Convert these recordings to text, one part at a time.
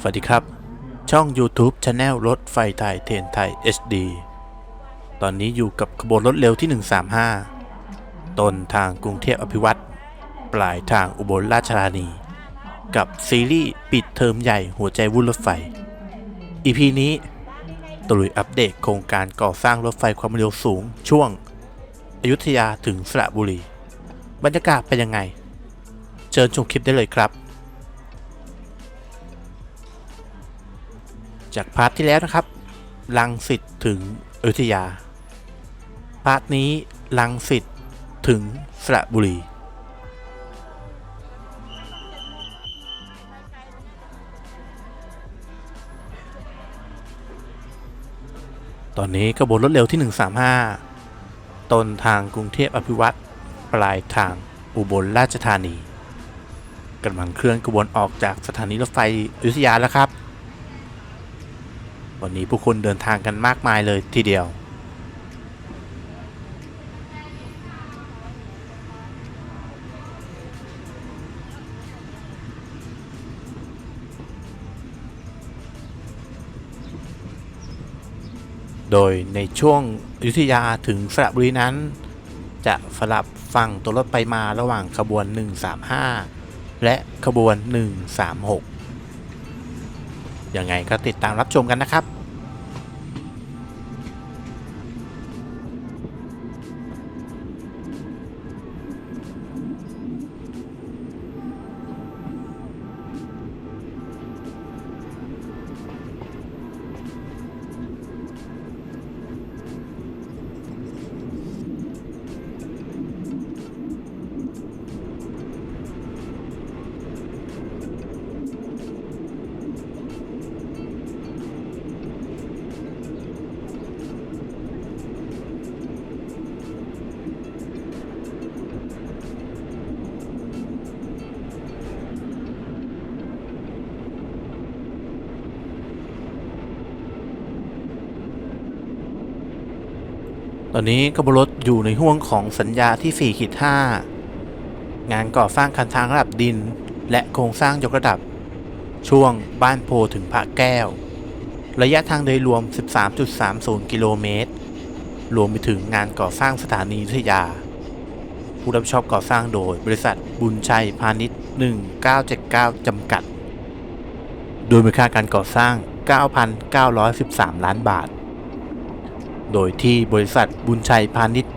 สวัสดีครับ ช่อง YouTube Channel รถไฟไทยเทนไทย HD ตอนนี้อยู่กับขบวนรถเร็วที่ 135 ต้นทางกรุงเทพอภิวัตรปลายทางอุบลราชธานี กับซีรีส์ปิดเทอมใหญ่หัวใจวุ่นรถไฟ EP นี้ตลุยอัปเดตโครงการก่อสร้างรถไฟความเร็วสูงช่วง อยุธยาถึงสระบุรี บรรยากาศเป็นยังไง เชิญชมคลิปได้เลยครับ จากพาร์ทที่แล้วนะครับ ลังสิตถึงอยุธยา พาร์ทนี้ลังสิตถึงสระบุรีตอนนี้ขบวนรถเร็วที่ 135 ต้นทางกรุงเทพอภิวัตรปลายทางอุบลราชธานี กำลังเคลื่อนขบวนออกจากสถานีรถไฟอยุธยาแล้วครับ วันนี้ผู้คนเดินทางกันมากมายเลยทีเดียว โดยในช่วงอยุธยาถึงสระบุรีนั้น จะสลับฝั่งตัวรถไปมาระหว่างขบวน 135 และขบวน 136 ยังไงก็ติดตามรับชมกันนะครับ อนนี้ขบวนรถอยู่ในห่วงของสัญญาที่4ขีด5งานก่อสร้างคันทางระดับดิน และโครงสร้างยกระดับ ช่วงบ้านโพถึงพระแก้ว ระยะทางโดยรวม 13.30 กิโลเมตร รวมไปถึงงานก่อสร้างสถานีวิทยา ผู้รับชอบก่อสร้างโดยบริษัทบุญชัยพาณิชย์ 1979 จำกัด โดยมูลค่าการก่อสร้าง 9,913 ล้านบาท โดยที่บริษัทบุญชัยพาณิชย์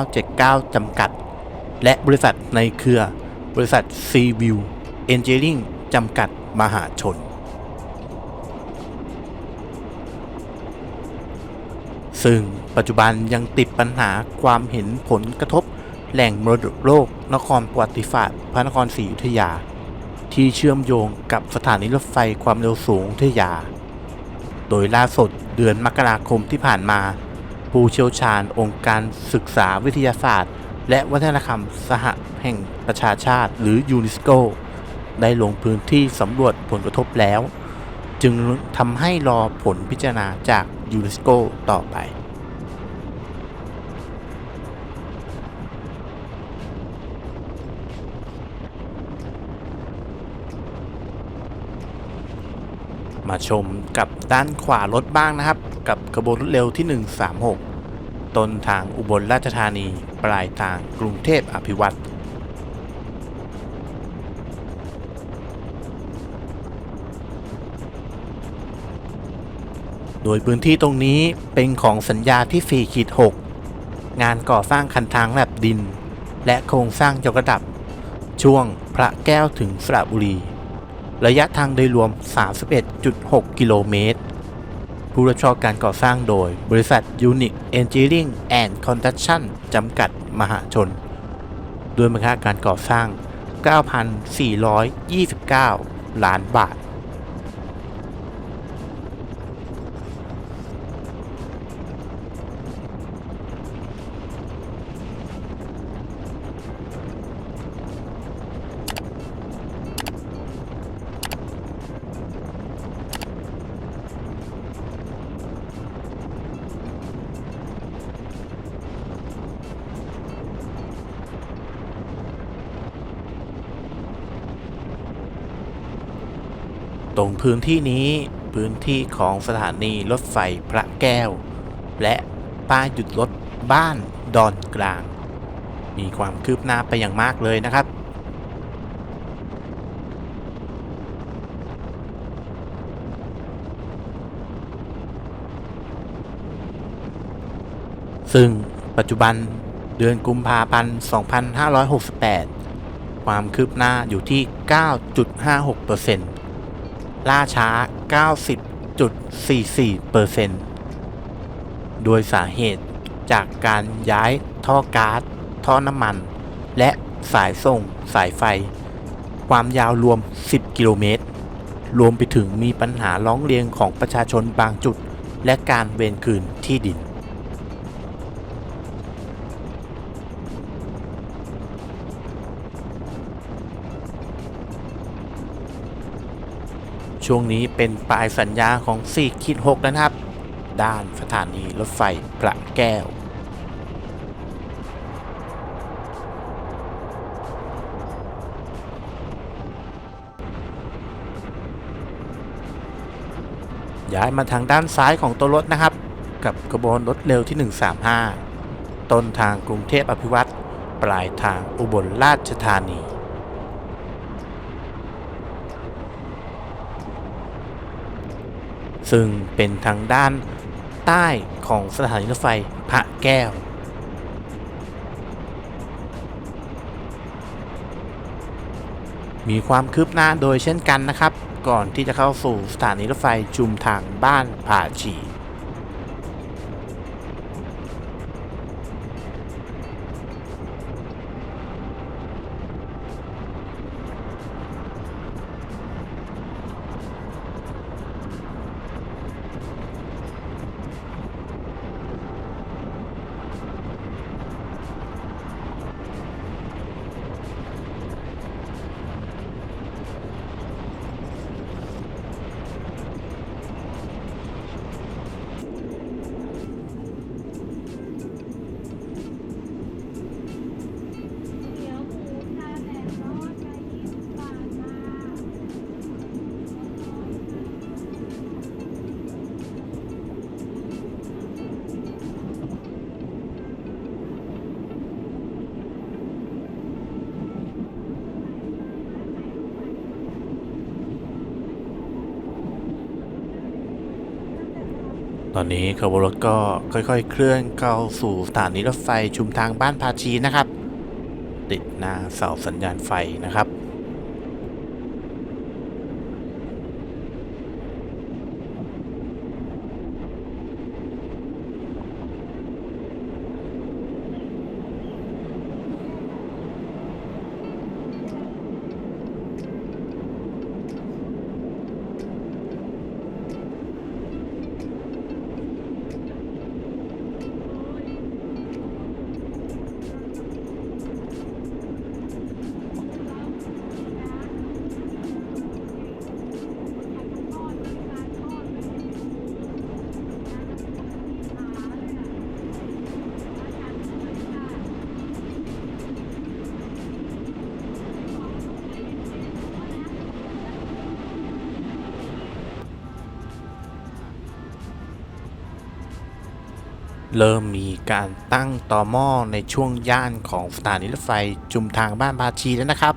1979 จำกัด และบริษัทในเครือบริษัท c v i e w Engineering จำกัดมหาชน ซึ่งปัจจุบันยังติดปัญหาความเห็นผลกระทบแหล่งมรดกโลกนครประวัติศาสตร์พระนครศรีอยุธยา ที่เชื่อมโยงกับสถานีรถไฟความเร็วสูงอยุธยา โดยล่าสุดเดือนมกราคมที่ผ่านมา ผู้เชี่ยวชาญองค์การศึกษาวิทยาศาสตร์ และวัฒนธรรมสหแห่งประชาชาติ หรือยูนิสโกได้ลงพื้นที่สำรวจผลกระทบแล้ว จึงทำให้รอผลพิจารณาจากยูนิสโกต่อไป มาชมกับด้านขวารถบ้างนะครับ กับขบวนรถเร็วที่ 136 ต้นทางอุบลราชธานี ปลายทางกรุงเทพอภิวัตรโดยพื้นที่ตรงนี้เป็นของสัญญาที่4ขีด6งานก่อสร้างคันทางระดับดิน และโครงสร้างยกระดับ ช่วงพระแก้วถึงสระบุรี ระยะทางโดยรวม 31.6 กิโลเมตร ผู้รับผิดชอบการก่อสร้างโดย บริษัท Unique Engineering and Construction จำกัดมหาชน ด้วยมูลค่าการก่อสร้าง 9,429 ล้านบาท รงพื้นที่นี้พื้นที่ของสถานีรถไฟพระแก้ว และป้ายหยุดรถบ้านดอนกลาง มีความคืบหน้าไปอย่างมากเลยนะครับซึ่งปัจจุบันเดือนกุมภาพันธ์ 2568 ความคืบหน้าอยู่ที่ 9.56% ล่าช้า 90.44%โดยสาเหตุจากการย้ายท่อก๊าซท่อน้ำมัน และสายส่งสายไฟ ความยาวรวม 10 กิโลเมตร รวมไปถึงมีปัญหาร้องเรียนของประชาชนบางจุด และการเวนคืนที่ดิน ช่วงนี้เป็นปลายสัญญาของ4คิด6นะครับ ด้านสถานีรถไฟประแก้ว ย้ายมาทางด้านซ้ายของตัวรถนะครับ กับกระบวนรถเร็วที่ 135 ต้นทางกรุงเทพอภิวัตรปลายทางอุบลราชธานี ซึ่งเป็นทางด้านใต้ของสถานีรถไฟพระแก้ว มีความคืบหน้าโดยเช่นกันนะครับ ก่อนที่จะเข้าสู่สถานีรถไฟชุมทางบ้านผาชี ตอนนี้ขบวนรถก็ค่อยๆ เคลื่อนเข้าสู่สถานีรถไฟชุมทางบ้านพาชีนะครับ ติดหน้าเสาสัญญาณไฟนะครับ เริ่มมีการตั้งต่อหม้อในช่วงย่านของสถานีรถไฟ จุมทางบ้านพาชีแล้วนะครับ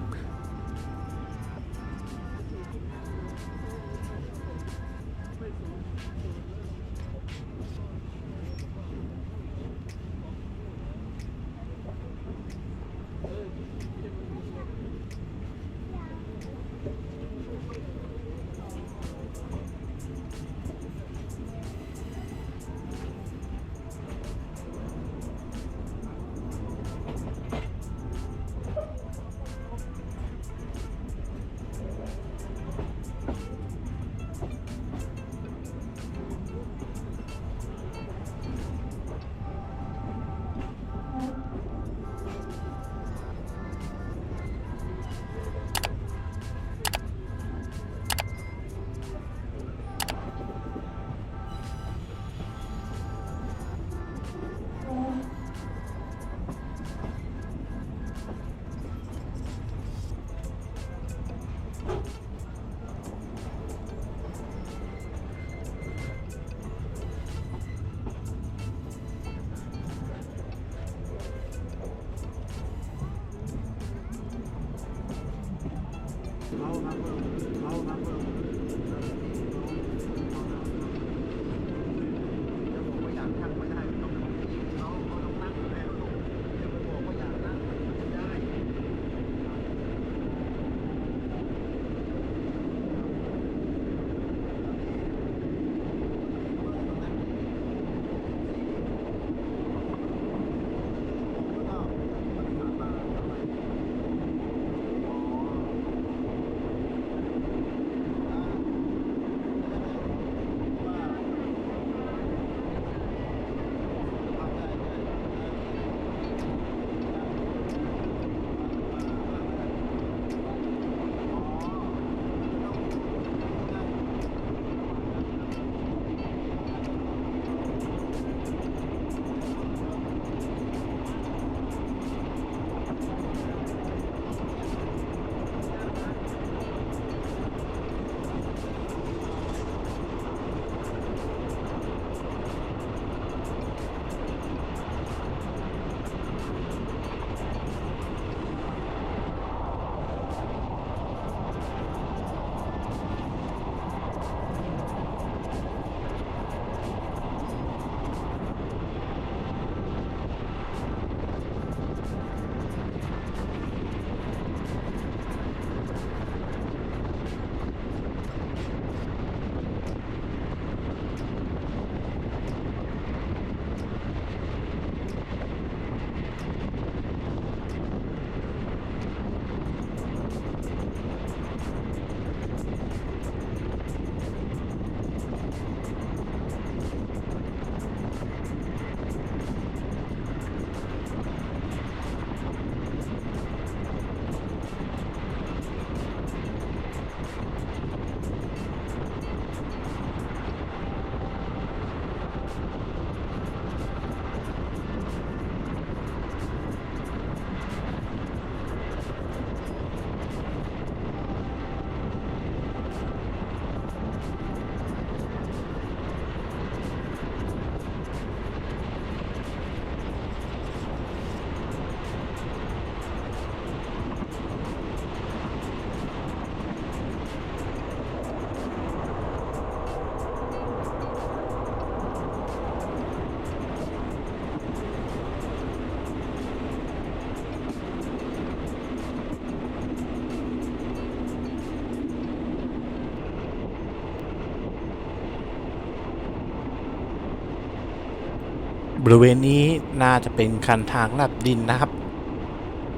บริเวณนี้น่าจะเป็นคันทางลัดดินนะครับ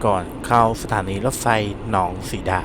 ก่อนเข้าสถานีรถไฟหนองสีดา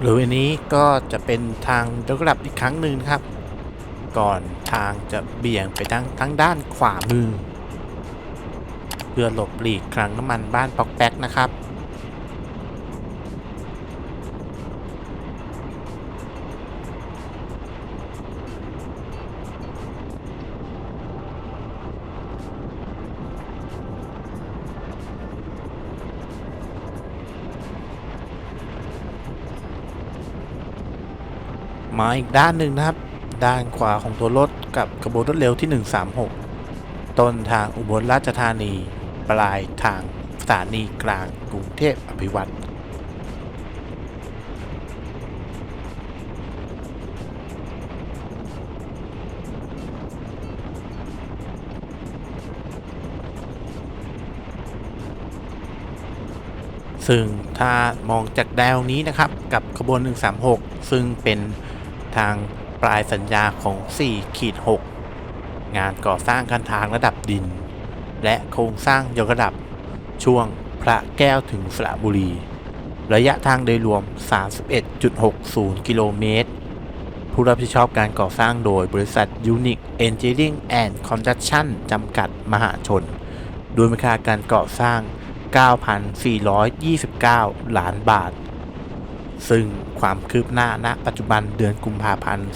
บริเวณนี้ก็จะเป็นทางยกระดับอีกครั้งหนึ่งครับ ก่อนทางจะเบี่ยงไปทางทางด้านขวามือ เพื่อหลบหลีกคลังน้ำมันบ้านปอกแป๊กนะครับ มาอีกด้านหนึ่งนะครับ ด้านขวาของตัวรถกับขบวนรถเร็วที่ 136 ต้นทางอุบลราชธานี ปลายทางสถานีกลางกรุงเทพอภิวัตรซึ่งถ้ามองจากแนวนี้นะครับกับขบวน 136 ซึ่งเป็น ทางปลายสัญญาของ4ขีด6งานก่อสร้างคันทางระดับดิน และโครงสร้างยกระดับ ช่วงพระแก้วถึงสระบุรี ระยะทางโดยรวม 31.60 กิโลเมตร ผู้รับผิดชอบการก่อสร้างโดยบริษัท Unique Engineering and Construction จำกัดมหาชน โดยมูลค่าการก่อสร้าง 9,429 ล้านบาท ซึ่งความคืบหน้าณปัจจุบันเดือนกุมภาพันธ์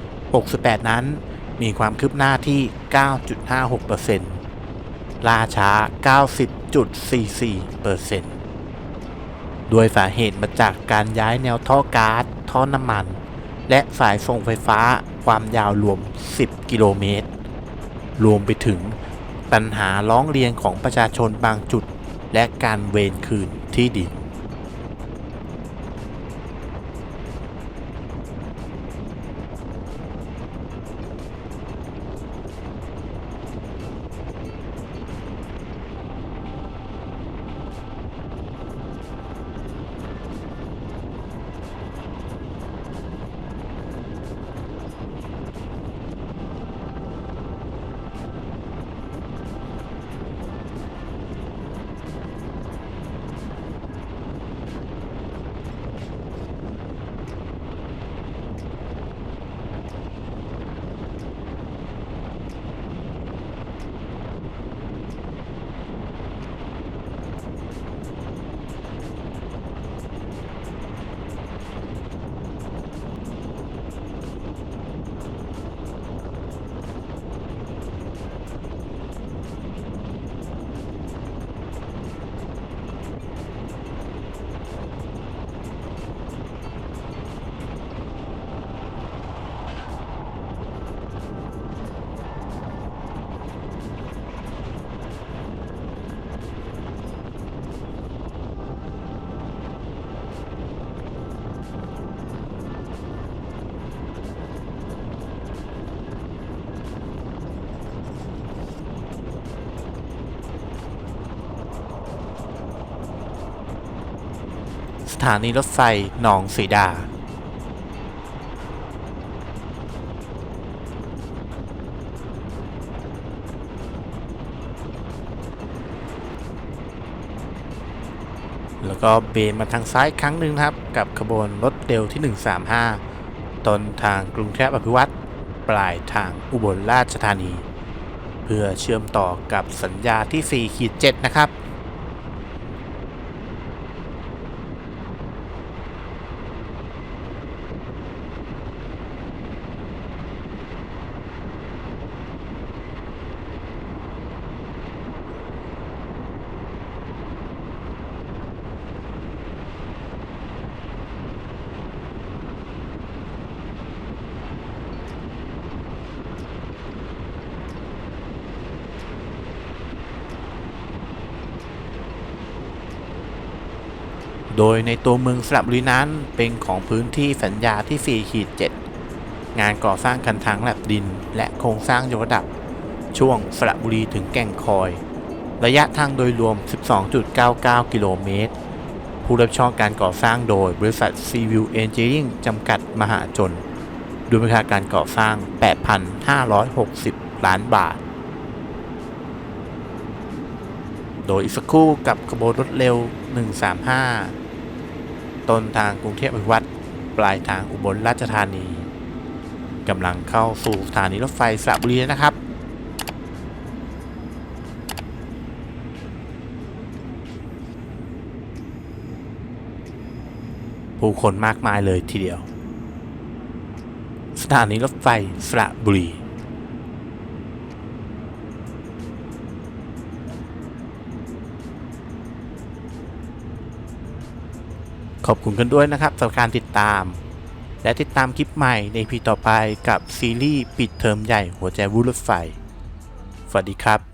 2568 นั้น มีความคืบหน้าที่ 9.56%ล่าช้า 90.44%โดยสาเหตุมาจากการย้ายแนวท่อก๊าซท่อน้ำมัน และสายส่งไฟฟ้าความยาวรวม 10 กิโลเมตร รวมไปถึงปัญหาร้องเรียนของประชาชนบางจุด และการเวรคืนที่ดินานีรถไฟหนองสีดา แล้วก็เบนมาทางซ้ายครั้งหนึ่งครับ กับขบวนรถเร็วที่ 135 ต้นทางกรุงเทพอภิวัตรปลายทางอุบลราชธานี เพื่อเชื่อมต่อกับสัญญาที่4ขีด7นะครับ โดยในตัวเมืองสระบุรีนั้นเป็นของพื้นที่สัญญาที่4ขีด7งานก่อสร้างคันทางระดับดิน และโครงสร้างยกระดับ ช่วงสระบุรีถึงแก่งคอย ระยะทางโดยรวม 12.99 กิโลเมตร ผู้รับชอบการก่อสร้างโดยบริษัท Civil Engineering จำกัดมหาชนด้วยมูลค่าการก่อสร้าง 8,560 ล้านบาท โดยอีกสักครู่กับขบวนรถเร็ว 135 ต้นทางกรุงเทพอภิวัตรปลายทางอุบลราชธานีกำลังเข้าสู่สถานีรถไฟสระบุรีนะครับ ผู้คนมากมายเลยทีเดียว สถานีรถไฟสระบุรี ขอบคุณกันด้วยนะครับสำหรับการติดตาม และติดตามคลิปใหม่ในพีต่อไปกับซีรีส์ปิดเทอมใหญ่หัวใจวุ้รถไฟสวัสดีครับ